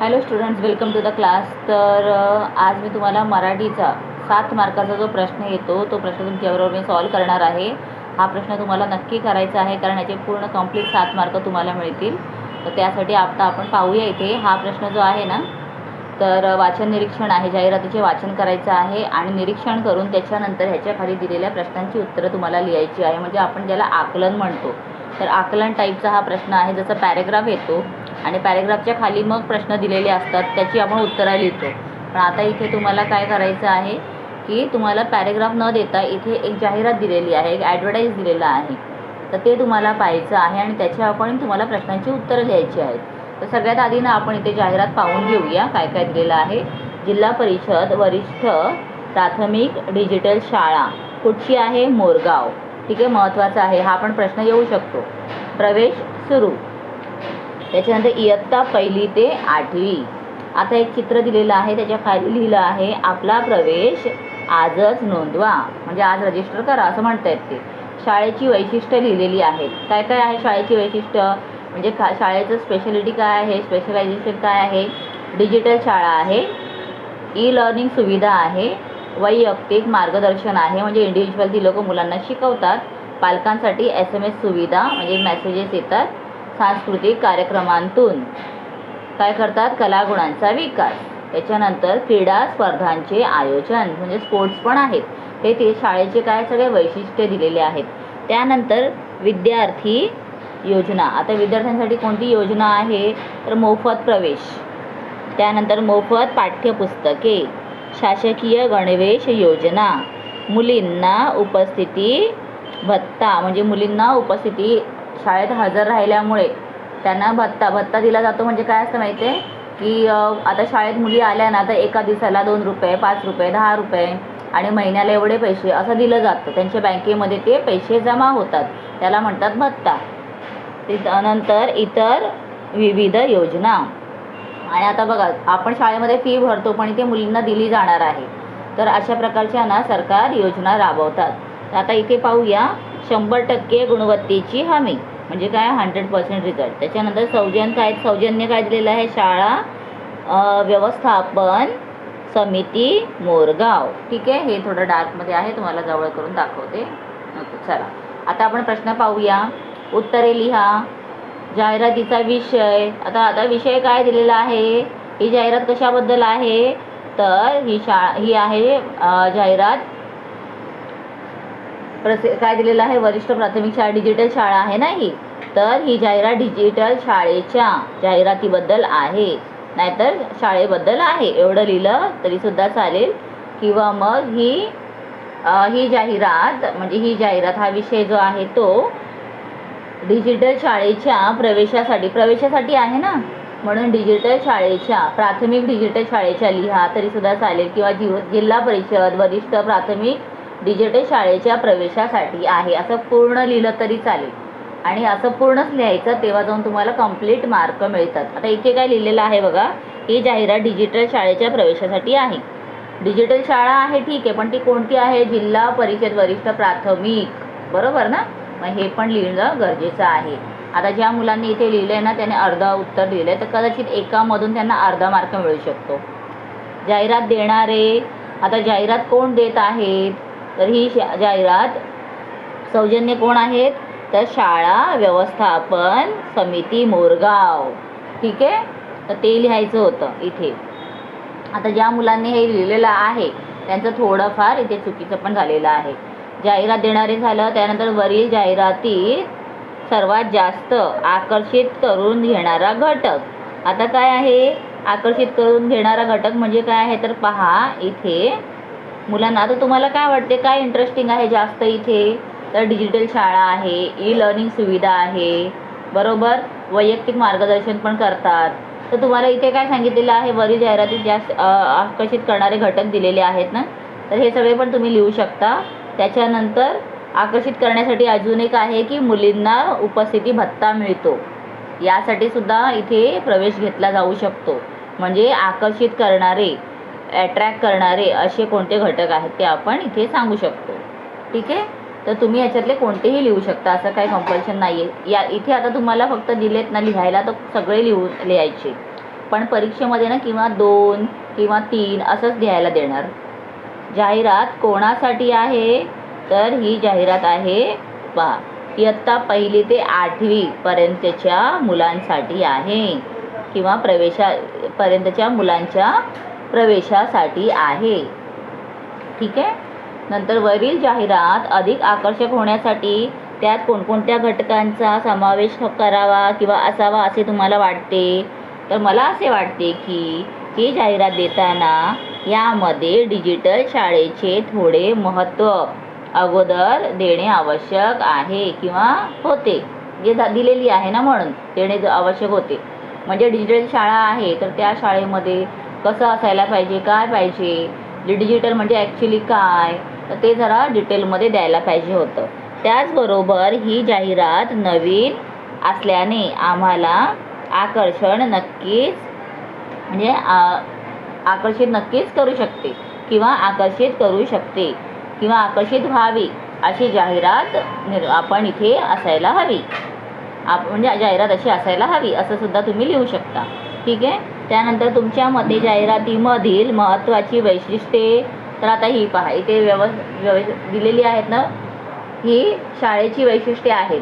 Hello students welcome to the class तर आज मी तुम्हाला मराठीचा सात मार्काचा जो प्रश्न येतो तो प्रश्न तुमच्याबरोबर मी सॉल्व करणार आहे. हा प्रश्न तुम्हाला नक्की करायचा आहे कारण याचे पूर्ण कंप्लीट सात मार्क तुम्हाला मिळतील. तर त्यासाठी आता आपण पाहूया इथे. हा प्रश्न जो आहे ना तर वाचन निरीक्षण आहे जाहिरातीचे वाचन करायचं आहे आणि निरीक्षण करून त्याच्यानंतर ह्याच्या खाली दिलेल्या प्रश्नांची उत्तरं तुम्हाला लिहायची आहे. म्हणजे आपण ज्याला आकलन म्हणतो. तर आकलन टाईपचा हा प्रश्न आहे. जसं पॅरेग्राफ येतो आणि पॅरेग्राफच्या खाली मग प्रश्न दिलेले असतात. त्याची आपण उत्तरं लिहितो. पण आता इथे तुम्हाला काय करायचं आहे की तुम्हाला पॅरेग्राफ न देता इथे एक जाहिरात दिलेली आहे एक ॲडव्हर्टाईज दिलेला आहे. तर ते तुम्हाला पाहायचं आहे आणि त्याच्या अकॉर्डिंग तुम्हाला प्रश्नांची उत्तरं लिहायची आहेत. तर सगळ्यात आधी ना आपण इथे जाहिरात पाहून घेऊया काय काय दिलेलं आहे. जिल्हा परिषद वरिष्ठ प्राथमिक डिजिटल शाळा. कुठची आहे? मोरगाव. ठीक आहे महत्त्वाचा आहे. हा पण प्रश्न येऊ शकतो. प्रवेश सुरू. त्याच्यानंतर इयत्ता पहिली ते आठवी. आता एक चित्र दिलेलं आहे त्याच्याखाली लिहिलं आहे आपला प्रवेश आजच नोंदवा. म्हणजे आज रजिस्टर करा असं म्हणता येत ते. शाळेची वैशिष्ट्य लिहिलेली आहेत. काय काय आहे शाळेची वैशिष्ट्य? म्हणजे का शाळेचं स्पेशालिटी काय आहे? स्पेशलायझेशन काय आहे? डिजिटल शाळा आहे. ई लर्निंग सुविधा आहे. वैयक्तिक मार्गदर्शन आहे. म्हणजे इंडिव्हिज्युअल ती लोक मुलांना शिकवतात. पालकांसाठी एस एम एस सुविधा म्हणजे मेसेजेस येतात. सांस्कृतिक कार्यक्रमांतून. काय करतात? कलागुणांचा विकास. त्याच्यानंतर क्रीडा स्पर्धांचे आयोजन म्हणजे स्पोर्ट्स पण आहेत. हे ते शाळेचे काय सगळे वैशिष्ट्य दिलेले आहेत. त्यानंतर विद्यार्थी योजना. आता विद्यार्थ्यांसाठी कोणती योजना आहे? तर मोफत प्रवेश. त्यानंतर मोफत पाठ्यपुस्तके. शासकीय गणवेश योजना. मुलींना उपस्थिती भत्ता म्हणजे मुलींना उपस्थिती शाळेत हजर राहिल्यामुळे त्यांना भत्ता भत्ता दिला जातो. म्हणजे काय असतं माहिती आहे की आता शाळेत मुली आल्या ना तर एका दिवसाला दोन रुपये पाच रुपये दहा रुपये आणि महिन्याला एवढे पैसे असं दिलं जातं. त्यांच्या बँकेमध्ये ते पैसे जमा होतात. त्याला म्हणतात भत्ता. ते- नंतर इतर विविध योजना. आणि आता बघा आपण शाळेमध्ये फी भरतो पण ती मुलींना दिली जाणार आहे. तर अशा प्रकारच्या ना सरकार योजना राबवतात. तर आता इथे पाहूया. शंभर टक्के गुणवत्तेची हमी म्हणजे काय हंड्रेड पर्सेंट रिझल्ट त्याच्यानंतर सौजन्य काय सौजन्य काय दिलेलं आहे? शाळा व्यवस्थापन समिती मोरगाव. ठीक आहे? हे थोडं डार्कमध्ये आहे तुम्हाला जवळ करून दाखवते. ओके चला. आता आपण प्रश्न पाहूया. उत्तरे लिहा. जाहिरातीचा विषय. आता आता विषय काय दिलेला आहे? ही जाहिरात कशाबद्दल आहे? तर ही शाळा ही आहे जाहिरात प्रसि काय दिलेलं आहे? वरिष्ठ प्राथमिक शाळा डिजिटल शाळा आहे ना ही? तर ही जाहिरात डिजिटल शाळेच्या जाहिरातीबद्दल आहे. नाहीतर शाळेबद्दल आहे. एवढं लिहिलं तरीसुद्धा चालेल. किंवा मग ही आ, ही जाहिरात म्हणजे ही जाहिरात हा विषय जो आहे तो डिजिटल शाळेच्या प्रवेशासाठी प्रवेशासाठी आहे ना? म्हणून डिजिटल शाळेच्या प्राथमिक डिजिटल शाळेच्या लिहा तरीसुद्धा चालेल. किंवा जि जिल्हा परिषद वरिष्ठ प्राथमिक डिजिटल शाळेच्या प्रवेशासाठी आहे. असं पूर्ण लिहिलं तरी चालेल. आणि असं पूर्णच लिहायचं तेव्हा जाऊन तुम्हाला कंप्लीट मार्क मिळतात. आता इथे काय लिहिलेलं आहे बघा ही जाहिरात डिजिटल शाळेच्या प्रवेशासाठी आहे. डिजिटल शाळा आहे ठीक आहे पण ती कोणती आहे? जिल्हा परिषद वरिष्ठ प्राथमिक. बरोबर ना? मग हे पण लिहिणं गरजेचं आहे. आता ज्या मुलांनी इथे लिहिलं आहे ना त्याने अर्धा उत्तर दिलं आहे तर कदाचित एकामधून त्यांना अर्धा मार्क मिळू शकतो. जाहिरात देणारे आता जाहिरात कोण देत आहेत? तर ही शा- जाहिरात सौजन्य कोण आहेत? तर शाळा व्यवस्थापन समिती मोरगाव. ठीक आहे? तर ते लिहायचं होतं इथे. आता ज्या मुलांनी हे लिहिलेलं आहे त्यांचं थोडंफार इथे चुकीचं पण झालेलं आहे. जाहिरात देणारे झालं त्यानंतर वरील जाहिरातीत सर्वात जास्त आकर्षित करून घेणारा घटक. आता काय आहे? आकर्षित करून घेणारा घटक म्हणजे काय आहे? तर पहा इथे मुलांना आता तुम्हाला काय वाटते काय इंटरेस्टिंग आहे जास्त इथे? तर डिजिटल शाळा आहे ई लर्निंग सुविधा आहे बरोबर? वैयक्तिक मार्गदर्शन पण करतात. तर तुम्हाला इथे काय सांगितलेलं आहे वरील जाहिरातीत जास्त आकर्षित करणारे घटक दिलेले आहेत ना? तर हे सगळे पण तुम्ही लिहू शकता. त्याच्यानंतर आकर्षित करण्यासाठी अजून एक आहे की मुलींना उपस्थिती भत्ता मिळतो. यासाठी सुद्धा इथे प्रवेश घेतला जाऊ शकतो. म्हणजे आकर्षित करणारे. अट्रॅक्ट करणारे असे कोणते घटक आहेत ते आपण इथे सांगू शकतो. ठीक आहे? तर तुम्ही याच्यातले कोणतेही लिहू शकता असं काही कंपल्शन नाही आहे या इथे आता तुम्हाला फक्त दिलेत ना लिहायला तर सगळे लिहू लिहायचे. पण परीक्षेमध्ये ना किंवा दोन किंवा तीन असंच लिहायला देणार. जाहिरात कोणासाठी आहे? तर ही जाहिरात आहे पहा. इयत्ता पहिली ते आठवी पर्यंतच्या मुलांसाठी आहे. किंवा प्रवेशापर्यंतच्या मुलांच्या प्रवेशासाठी आहे. ठीक आहे? नंतर वरील जाहिरात अधिक आकर्षक होण्यासाठी त्यात कोणकोणत्या घटकांचा समावेश करावा किंवा असावा असे तुम्हाला वाटते? तर मला असे वाटते की ही जाहिरात देताना यामध्ये डिजिटल शाळेचे थोडे महत्त्व अगोदर देणे आवश्यक आहे किंवा होते. जे दिलेली आहे ना म्हणून देणे आवश्यक होते. म्हणजे डिजिटल शाळा आहे तर त्या शाळेमध्ये कसं असायला पाहिजे काय पाहिजे? डिजिटल म्हणजे ॲक्च्युली काय? तर ते जरा डिटेलमध्ये द्यायला पाहिजे होतं. त्याचबरोबर ही जाहिरात नवीन असल्याने आम्हाला आकर्षण नक्कीच म्हणजे आ- आकर्षित नक्कीच करू शकते किंवा आकर्षित करू शकते किंवा आकर्षित व्हावी अशी जाहिरात निर आपण इथे असायला हवी. आप म्हणजे जाहिरात अशी असायला हवी असं सुद्धा तुम्ही लिहू शकता. ठीक आहे? त्यानंतर तुमच्या मते जाहिरातीमधील महत्त्वाची वैशिष्ट्ये. तर आता ही पहा इथे व्यव व्यव दिलेली आहेत ना? ही शाळेची वैशिष्ट्ये आहेत.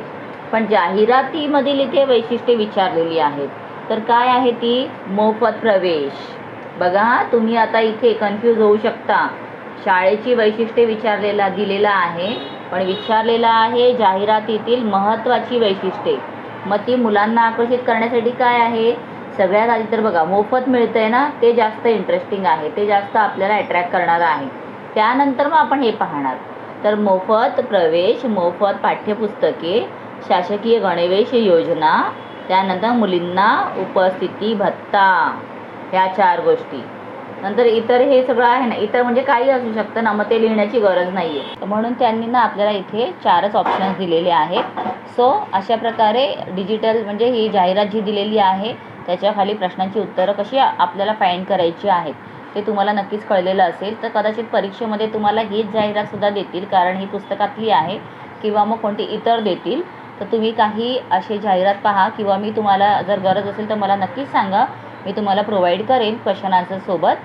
पण जाहिरातीमधील इथे वैशिष्ट्ये विचारलेली आहेत. तर काय आहे ती? मोफत प्रवेश. बघा तुम्ही आता इथे कन्फ्यूज होऊ शकता. शाळेची वैशिष्ट्ये विचारलेला दिलेला आहे. पण विचारलेला आहे जाहिरातीतील महत्त्वाची वैशिष्ट्ये. मग ती मुलांना आकर्षित करण्यासाठी काय आहे? सगळ्यात आधी तर बघा मोफत मिळतं आहे ना ते जास्त इंटरेस्टिंग आहे ते जास्त आपल्याला अट्रॅक्ट करणारं आहे. त्यानंतर मग आपण हे पाहणार. तर मोफत प्रवेश मोफत पाठ्यपुस्तके शासकीय गणवेश योजना त्यानंतर मुलींना उपस्थिती भत्ता ह्या चार गोष्टी. नंतर इतर हे सगळं आहे ना इतर म्हणजे काही असू शकतं ना मग ते लिहिण्याची गरज नाही आहे म्हणून त्यांनी ना आपल्याला इथे चारच ऑप्शन्स दिलेले आहेत. सो अशा प्रकारे डिजिटल म्हणजे ही जाहिरात जी दिलेली आहे त्याच्याखाली प्रश्नांची उत्तरं कशी आपल्याला फाईंड करायची आहेत ते तुम्हाला नक्कीच कळलेलं असेल. तर कदाचित परीक्षेमध्ये तुम्हाला हीच जाहिरातसुद्धा देतील कारण ही पुस्तकातली आहे किंवा मग कोणती इतर देतील. तर तुम्ही काही असे जाहिरात पहा किंवा मी तुम्हाला जर गरज असेल तर मला नक्कीच सांगा. मी तुम्हाला प्रोव्हाइड करेन क्वेश्चन आन्सरसोबत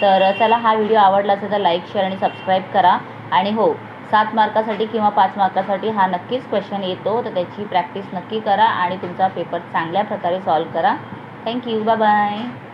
तर चला हा व्हिडिओ आवडला असेल तर लाईक शेअर आणि सबस्क्राईब करा. आणि हो सात मार्कासाठी किंवा पाच मार्कासाठी हा नक्कीच क्वेश्चन येतो. तर त्याची प्रॅक्टिस नक्की करा आणि तुमचा पेपर चांगल्या प्रकारे सॉल्व करा. Thank you. Bye-bye.